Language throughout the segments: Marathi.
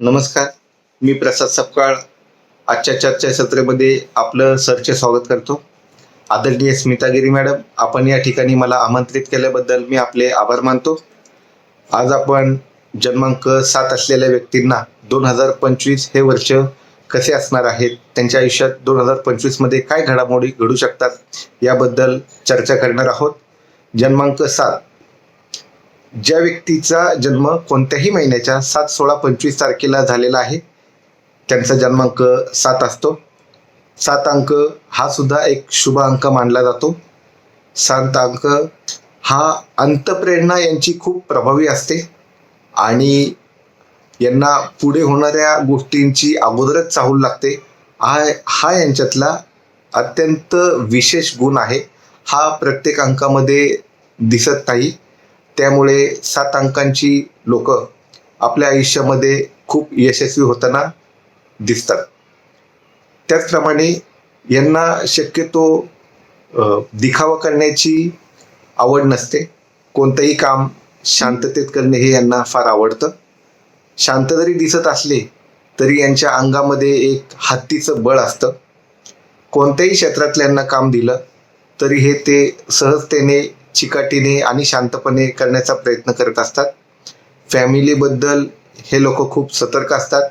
नमस्कार मी प्रसाद सपकाळ. आजच्या चर्चासत्रेमध्ये आपलं सरचे स्वागत करतो. आदरणीय स्मितागिरी मॅडम आपण या ठिकाणी मला आमंत्रित केल्याबद्दल मी आपले आभार मानतो. आज आपण जन्मांक सात असलेल्या व्यक्तींना दोन हजार पंचवीस हे वर्ष कसे असणार आहेत त्यांच्या आयुष्यात दोन हजार पंचवीसमध्ये काय घडामोडी घडू शकतात याबद्दल चर्चा करणार आहोत. जन्मांक सात ज्या व्यक्तीचा जन्म कोणत्याही महिन्याच्या सात सोळा पंचवीस तारखेला झालेला आहे त्यांचा जन्मांक सात असतो. सात अंक हा सुद्धा एक शुभ अंक मानला जातो. सात अंक हा अंतप्रेरणा यांची खूप प्रभावी असते आणि यांना पुढे होणाऱ्या गोष्टींची अगोदरच चाहूल लागते. हा हा यांच्यातला अत्यंत विशेष गुण आहे. हा प्रत्येक अंकामध्ये दिसत नाही. त्यामुळे सात अंकांची लोक आपल्या आयुष्यामध्ये खूप यशस्वी होताना दिसतात. त्याचप्रमाणे यांना शक्यतो दिखावा करण्याची आवड नसते. कोणतंही काम शांततेत करणे हे यांना फार आवडतं. शांत जरी दिसत असले तरी यांच्या अंगामध्ये एक हत्तीचं बळ असतं. कोणत्याही क्षेत्रातल्या यांना काम दिलं तरी हे ते सहजतेने चिकाटीने आणि शांतपणे करण्याचा प्रयत्न करत असतात. फॅमिलीबद्दल हे लोक खूप सतर्क असतात.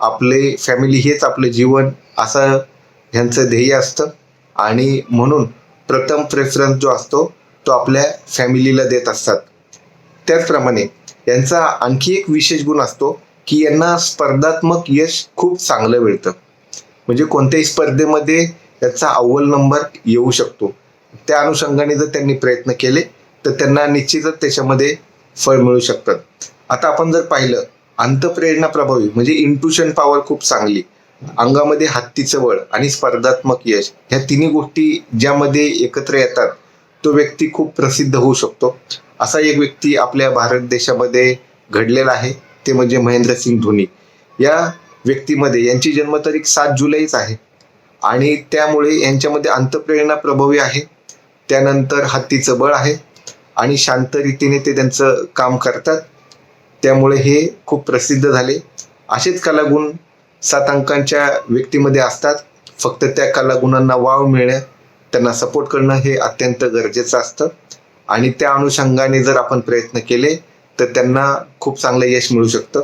आपले फॅमिली हेच आपलं जीवन असं ह्यांचं ध्येय असतं. आणि म्हणून प्रथम प्रेफरन्स जो असतो तो आपल्या फॅमिलीला देत असतात. त्याचप्रमाणे यांचा आणखी एक विशेष गुण असतो की यांना स्पर्धात्मक यश खूप चांगलं मिळतं. म्हणजे कोणत्याही स्पर्धेमध्ये याचा अव्वल नंबर येऊ शकतो. त्या अनुषंगाने जर त्यांनी प्रयत्न केले तर त्यांना निश्चितच त्याच्यामध्ये फळ मिळू शकतात. आता आपण जर पाहिलं अंतप्रेरणा प्रभावी म्हणजे इंट्युशन पॉवर खूप चांगली अंगामध्ये हत्तीचं बळ आणि स्पर्धात्मक यश ह्या तिन्ही गोष्टी ज्यामध्ये एकत्र येतात तो व्यक्ती खूप प्रसिद्ध होऊ शकतो. असा एक व्यक्ती आपल्या भारत देशामध्ये घडलेला आहे ते म्हणजे महेंद्रसिंग धोनी. या व्यक्तीमध्ये यांची जन्मतारीख सात जुलैच आहे आणि त्यामुळे यांच्यामध्ये अंतप्रेरणा प्रभावी आहे. त्यानंतर हत्तीचं बळ आहे आणि शांत रीतीने ते त्यांचं काम करतात. त्यामुळे हे खूप प्रसिद्ध झाले. असेच कलागुण सात अंकांच्या व्यक्तीमध्ये असतात. फक्त त्या कलागुणांना वाव मिळणं त्यांना सपोर्ट करणं हे अत्यंत गरजेचं असतं. आणि त्या अनुषंगाने जर आपण प्रयत्न केले तर त्यांना खूप चांगलं यश मिळू शकतं.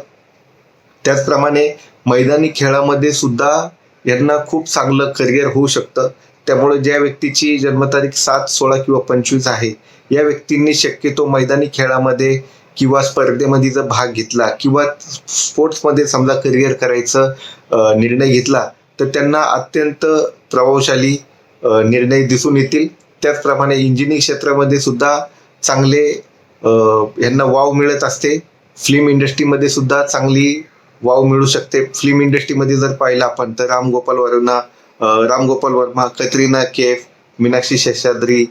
त्याचप्रमाणे मैदानी खेळामध्ये सुद्धा यांना खूप चांगलं करिअर होऊ शकतं. त्यामुळे ज्या व्यक्तीची जन्मतारीख सात सोळा किंवा पंचवीस आहे या व्यक्तींनी शक्यतो मैदानी खेळामध्ये किंवा स्पर्धेमध्ये जर भाग घेतला किंवा स्पोर्ट्समध्ये समजा करिअर करायचं निर्णय घेतला तर त्यांना अत्यंत प्रभावशाली निर्णय दिसून येतील. त्याचप्रमाणे इंजिनिअरिंग क्षेत्रामध्ये सुद्धा चांगले यांना वाव मिळत असते. फिल्म इंडस्ट्रीमध्ये सुद्धा चांगली वाव मिळू शकते. फिल्म इंडस्ट्रीमध्ये जर पाहिलं आपण तर राम गोपाल वर्मा रामगोपाल राम गोपाल वर्मा कतरीना कैफ मीनाक्षी शेषाद्री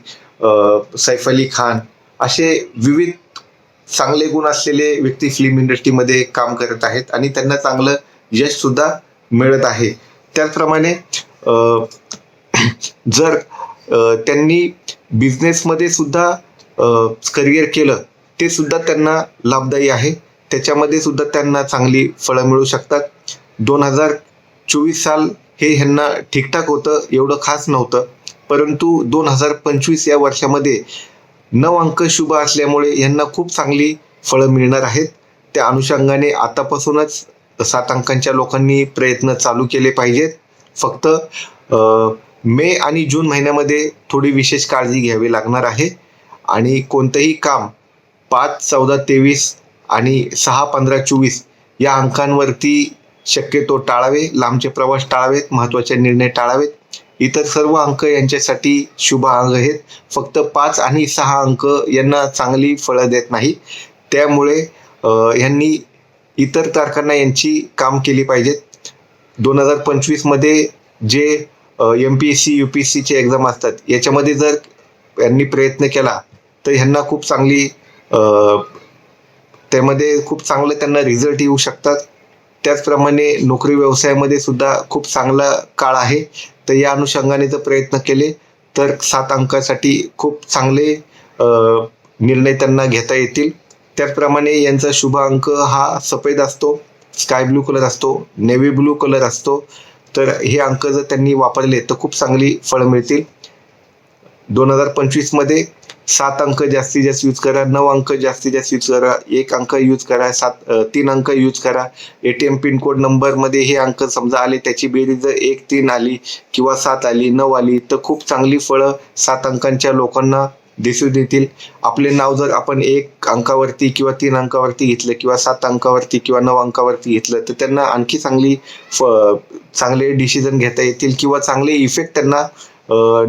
सैफ अली खान असे विविध चांगले गुण असलेले व्यक्ती फिल्म इंडस्ट्रीमध्ये काम करत आहेत आणि त्यांना चांगलं यश सुद्धा मिळत आहे. त्याचप्रमाणे जर त्यांनी बिझनेसमध्ये सुद्धा करिअर केलं ते सुद्धा त्यांना लाभदायी आहे. त्याच्यामध्ये सुद्धा त्यांना चांगली फळं मिळू शकतात. दोन हजार चोवीस साल हे ह्यांना ठीकठाक होतं एवढं खास नव्हतं. परंतु दोन हजार पंचवीस या वर्षामध्ये नऊ अंक शुभ असल्यामुळे यांना खूप चांगली फळं मिळणार आहेत. त्या अनुषंगाने आतापासूनच सात अंकांच्या लोकांनी प्रयत्न चालू केले पाहिजेत. फक्त मे आणि जून महिन्यामध्ये थोडी विशेष काळजी घ्यावी लागणार आहे. आणि कोणतंही काम पाच चौदा तेवीस आणि सहा पंधरा चोवीस या अंकांवरती शक्यतो टाळावे लांबचे प्रवास टाळावेत महत्त्वाचे निर्णय टाळावेत. इतर सर्व अंक यांच्यासाठी शुभ अंक आहेत. फक्त पाच आणि सहा अंक यांना चांगली फळं देत नाही. त्यामुळे यांनी इतर तारखांना यांची काम केली पाहिजेत. दोन हजार पंचवीसमध्ये जे M P S C U P S सीचे एक्झाम असतात याच्यामध्ये जर यांनी प्रयत्न केला तर ह्यांना खूप चांगली त्यामध्ये खूप चांगलं त्यांना रिझल्ट येऊ शकतात. त्याचप्रमाणे नोकरी व्यवसायामध्ये सुद्धा खूप चांगला काळ आहे. तर या अनुषंगाने जर प्रयत्न केले तर सात अंकासाठी खूप चांगले निर्णय त्यांना घेता येतील. त्याचप्रमाणे यांचा शुभ अंक हा सफेद असतो स्काय ब्लू कलर असतो नेव्ही ब्लू कलर असतो. तर हे अंक जर त्यांनी वापरले तर खूप चांगली फळं मिळतील. दोन हजार पंचवीसमध्ये सात अंक जास्तीत जास्त यूज करा नऊ अंक जास्तीत जास्त यूज करा एक अंक यूज करा सात तीन अंक यूज करा. ए पिन कोड पिनकोड नंबरमध्ये हे अंक समजा आले त्याची बेरीज जर एक तीन आली किंवा सात आली नऊ आली तर खूप चांगली फळं सात अंकांच्या लोकांना दिसून येतील आपले नाव जर आपण एक अंकावरती किंवा तीन अंकावरती घेतलं किंवा सात अंकावरती किंवा नऊ अंकावरती घेतलं तर त्यांना आणखी चांगली फ चांगले डिसिजन घेता येतील किंवा चांगले इफेक्ट त्यांना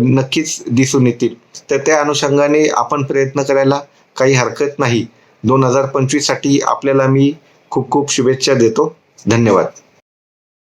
नक्कीच दिसून येतील. तर त्या अनुषंगाने आपण प्रयत्न करायला काही हरकत नाही. दोन हजार पंचवीससाठी आपल्याला मी खूप खूप शुभेच्छा देतो. धन्यवाद.